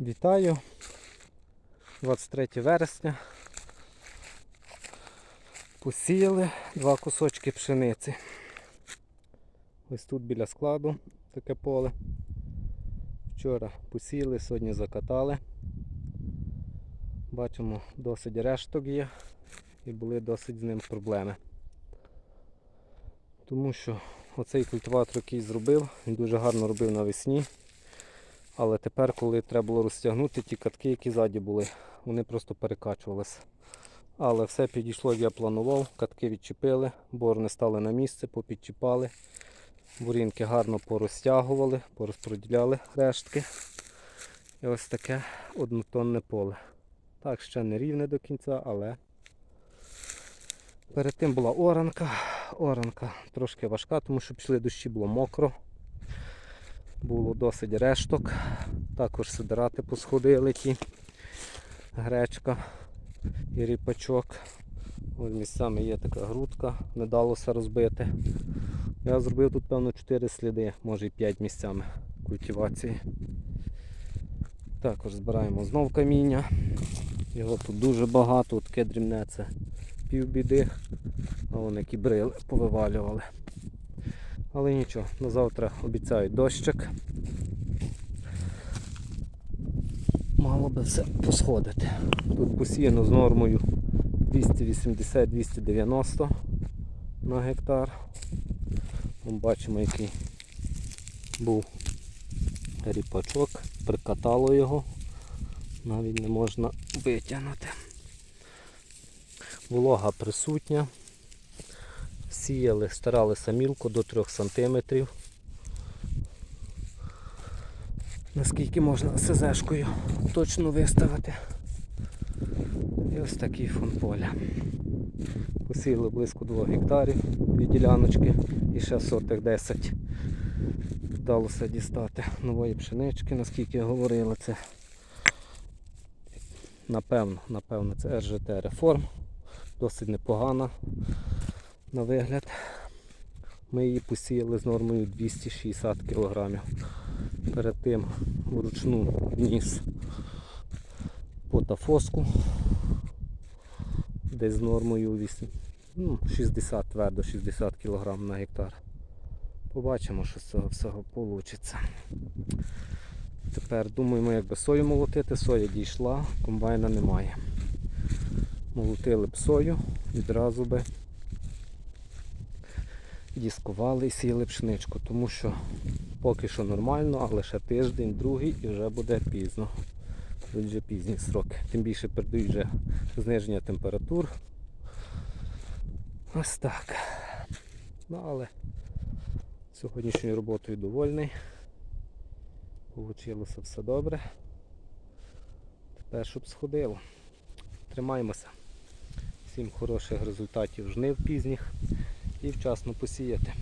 Вітаю. 23 вересня. Посіяли два кусочки пшениці. Ось тут біля складу таке поле. Вчора посіяли, сьогодні закатали. Бачимо, досить решток є і були досить з ним проблеми. Тому що оцей культиватор, який зробив, він дуже гарно робив навесні. Але тепер, коли треба було розтягнути ті катки, які ззаді були, вони просто перекачувалися. Але все підійшло, як я планував. Катки відчепили, борни стали на місце, попідчіпали. Бурінки гарно порозтягували, порозподіляли рештки. І ось таке однотонне поле. Так, ще не рівне до кінця, але перед тим була оранка. Оранка трошки важка, тому що пішли дощі, було мокро. Було досить решток. Також сидирати посходили ті. Гречка і ріпачок. Ось місцями є така грудка, не далося розбити. Я зробив тут, певно, 4 сліди, може і 5 місцями культивації. Також збираємо знов каміння. Його тут дуже багато, таке дрібне це півбіди, а вони кібрили, повивалювали. Але нічого, на завтра обіцяють дощик. Мало би все посходити. Тут посіяно з нормою 280-290 на гектар. Ми бачимо, який був ріпачок, прикатало його, навіть не можна витягнути. Волога присутня. Сіяли, старалися мілко до 3 см. Наскільки можна СЗшкою точно виставити. І ось такий фон поля. Посіяли близько 2 гектарів від діляночки і ще сотих 10 вдалося дістати нової пшенички, наскільки говорили, це напевно, напевно це РЖТ реформ. Досить непогана на вигляд. Ми її посіяли з нормою 260 кг. Перед тим вручну вніс потафоску десь з нормою 8, ну, 60 твердо 60 кг на гектар. Побачимо, що з цього всього вийде. Тепер думаємо, як би сою молотити. Соя дійшла, комбайна немає. Молотили б сою, відразу би дискували і сіяли пшеничку, тому що поки що нормально, але ще тиждень, другий і вже буде пізно. Будуть вже пізні сроки. Тим більше передають вже зниження температур. Ось так. Ну але сьогоднішньою роботою довольний. Получилося все добре. Тепер щоб сходило. Тримаємося. Всім хороших результатів жнив пізніх і вчасно посіяти.